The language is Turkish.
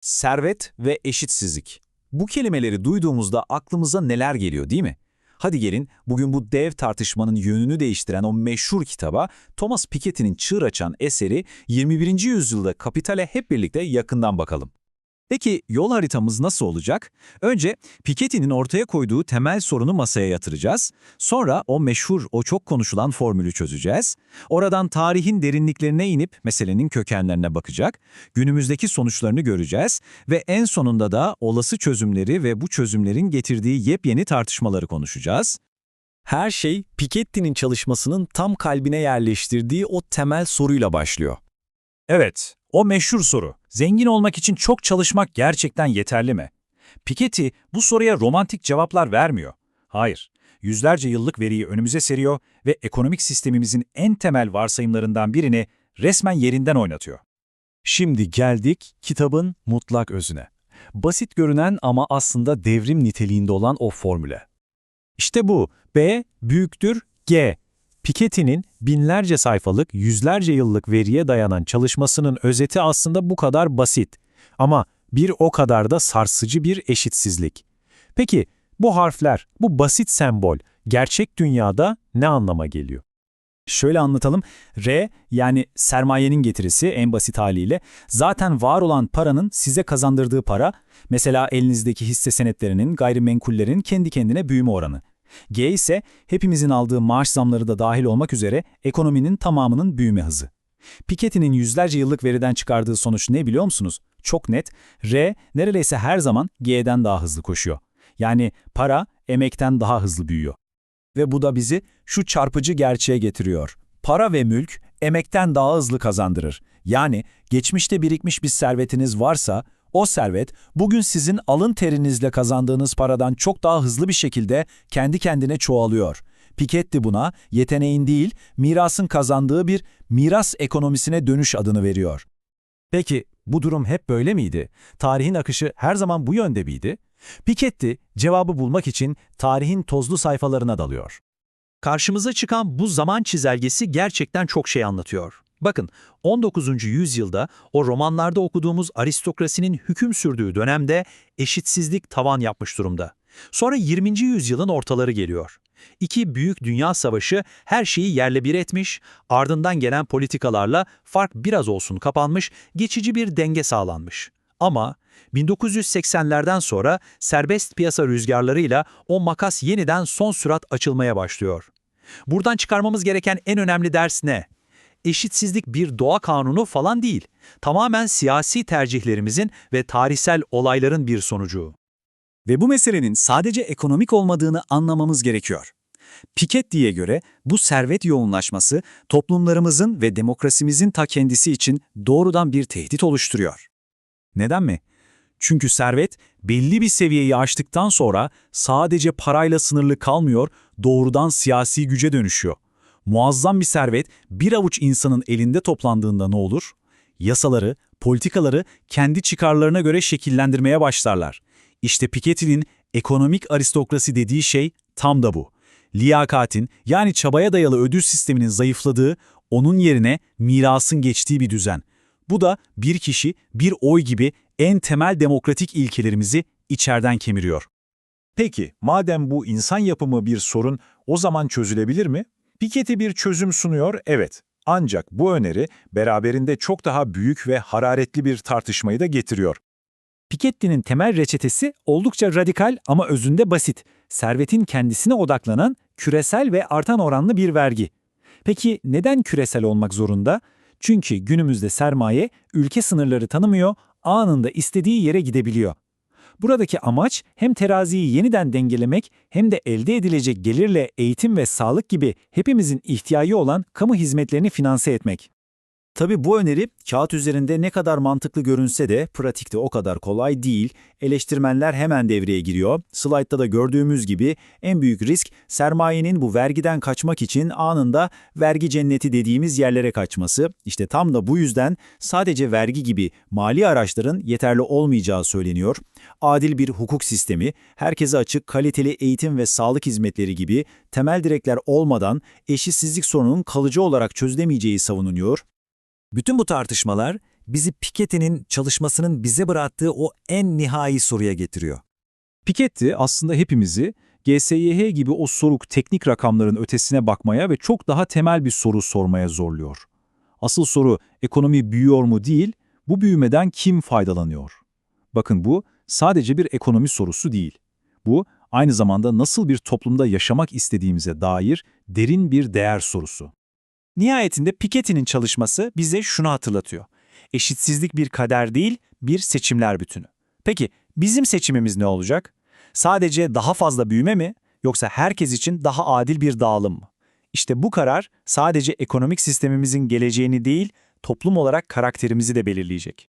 Servet ve eşitsizlik. Bu kelimeleri duyduğumuzda aklımıza neler geliyor değil mi? Hadi gelin bugün bu dev tartışmanın yönünü değiştiren o meşhur kitaba Thomas Piketty'nin çığır açan eseri 21. yüzyılda kapitale hep birlikte yakından bakalım. Peki yol haritamız nasıl olacak? Önce Piketty'nin ortaya koyduğu temel sorunu masaya yatıracağız. Sonra o meşhur, o çok konuşulan formülü çözeceğiz. Oradan tarihin derinliklerine inip meselenin kökenlerine bakacak. Günümüzdeki sonuçlarını göreceğiz ve en sonunda da olası çözümleri ve bu çözümlerin getirdiği yepyeni tartışmaları konuşacağız. Her şey Piketty'nin çalışmasının tam kalbine yerleştirdiği o temel soruyla başlıyor. Evet, o meşhur soru. Zengin olmak için çok çalışmak gerçekten yeterli mi? Piketty bu soruya romantik cevaplar vermiyor. Hayır, yüzlerce yıllık veriyi önümüze seriyor ve ekonomik sistemimizin en temel varsayımlarından birini resmen yerinden oynatıyor. Şimdi geldik kitabın mutlak özüne. Basit görünen ama aslında devrim niteliğinde olan o formüle. İşte bu. B büyüktür G. Piketty'nin binlerce sayfalık, yüzlerce yıllık veriye dayanan çalışmasının özeti aslında bu kadar basit. Ama bir o kadar da sarsıcı bir eşitsizlik. Peki bu harfler, bu basit sembol gerçek dünyada ne anlama geliyor? Şöyle anlatalım. R yani sermayenin getirisi en basit haliyle zaten var olan paranın size kazandırdığı para, mesela elinizdeki hisse senetlerinin, gayrimenkullerin kendi kendine büyüme oranı. G ise hepimizin aldığı maaş zamları da dahil olmak üzere ekonominin tamamının büyüme hızı. Piketty'nin yüzlerce yıllık veriden çıkardığı sonuç ne biliyor musunuz? Çok net, R neredeyse her zaman G'den daha hızlı koşuyor. Yani para emekten daha hızlı büyüyor. Ve bu da bizi şu çarpıcı gerçeğe getiriyor. Para ve mülk emekten daha hızlı kazandırır. Yani geçmişte birikmiş bir servetiniz varsa o servet bugün sizin alın terinizle kazandığınız paradan çok daha hızlı bir şekilde kendi kendine çoğalıyor. Piketty buna yeteneğin değil, mirasın kazandığı bir miras ekonomisine dönüş adını veriyor. Peki bu durum hep böyle miydi? Tarihin akışı her zaman bu yönde miydi? Piketty cevabı bulmak için tarihin tozlu sayfalarına dalıyor. Karşımıza çıkan bu zaman çizelgesi gerçekten çok şey anlatıyor. Bakın 19. yüzyılda o romanlarda okuduğumuz aristokrasinin hüküm sürdüğü dönemde eşitsizlik tavan yapmış durumda. Sonra 20. yüzyılın ortaları geliyor. İki büyük dünya savaşı her şeyi yerle bir etmiş, ardından gelen politikalarla fark biraz olsun kapanmış, geçici bir denge sağlanmış. Ama 1980'lerden sonra serbest piyasa rüzgarlarıyla o makas yeniden son sürat açılmaya başlıyor. Buradan çıkarmamız gereken en önemli ders ne? Eşitsizlik bir doğa kanunu falan değil. Tamamen siyasi tercihlerimizin ve tarihsel olayların bir sonucu. Ve bu meselenin sadece ekonomik olmadığını anlamamız gerekiyor. Piketty'ye göre bu servet yoğunlaşması toplumlarımızın ve demokrasimizin ta kendisi için doğrudan bir tehdit oluşturuyor. Neden mi? Çünkü servet belli bir seviyeyi aştıktan sonra sadece parayla sınırlı kalmıyor, doğrudan siyasi güce dönüşüyor. Muazzam bir servet bir avuç insanın elinde toplandığında ne olur? Yasaları, politikaları kendi çıkarlarına göre şekillendirmeye başlarlar. İşte Piketty'nin ekonomik aristokrasi dediği şey tam da bu. Liyakatin yani çabaya dayalı ödül sisteminin zayıfladığı, onun yerine mirasın geçtiği bir düzen. Bu da bir kişi, bir oy gibi en temel demokratik ilkelerimizi içeriden kemiriyor. Peki, madem bu insan yapımı bir sorun, o zaman çözülebilir mi? Piketty bir çözüm sunuyor, evet. Ancak bu öneri beraberinde çok daha büyük ve hararetli bir tartışmayı da getiriyor. Piketty'nin temel reçetesi oldukça radikal ama özünde basit. Servetin kendisine odaklanan küresel ve artan oranlı bir vergi. Peki neden küresel olmak zorunda? Çünkü günümüzde sermaye ülke sınırları tanımıyor, anında istediği yere gidebiliyor. Buradaki amaç hem teraziyi yeniden dengelemek hem de elde edilecek gelirle eğitim ve sağlık gibi hepimizin ihtiyacı olan kamu hizmetlerini finanse etmek. Tabi bu öneri kağıt üzerinde ne kadar mantıklı görünse de pratikte o kadar kolay değil. Eleştirmenler hemen devreye giriyor. Slaytta da gördüğümüz gibi en büyük risk sermayenin bu vergiden kaçmak için anında vergi cenneti dediğimiz yerlere kaçması. İşte tam da bu yüzden sadece vergi gibi mali araçların yeterli olmayacağı söyleniyor. Adil bir hukuk sistemi, herkese açık kaliteli eğitim ve sağlık hizmetleri gibi temel direkler olmadan eşitsizlik sorununun kalıcı olarak çözülemeyeceği savunuyor. Bütün bu tartışmalar bizi Piketty'nin çalışmasının bize bıraktığı o en nihai soruya getiriyor. Piketty aslında hepimizi GSYH gibi o soruk teknik rakamların ötesine bakmaya ve çok daha temel bir soru sormaya zorluyor. Asıl soru ekonomi büyüyor mu değil, bu büyümeden kim faydalanıyor? Bakın bu sadece bir ekonomi sorusu değil. Bu aynı zamanda nasıl bir toplumda yaşamak istediğimize dair derin bir değer sorusu. Nihayetinde Piketty'nin çalışması bize şunu hatırlatıyor. Eşitsizlik bir kader değil, bir seçimler bütünü. Peki bizim seçimimiz ne olacak? Sadece daha fazla büyüme mi yoksa herkes için daha adil bir dağılım mı? İşte bu karar sadece ekonomik sistemimizin geleceğini değil, toplum olarak karakterimizi de belirleyecek.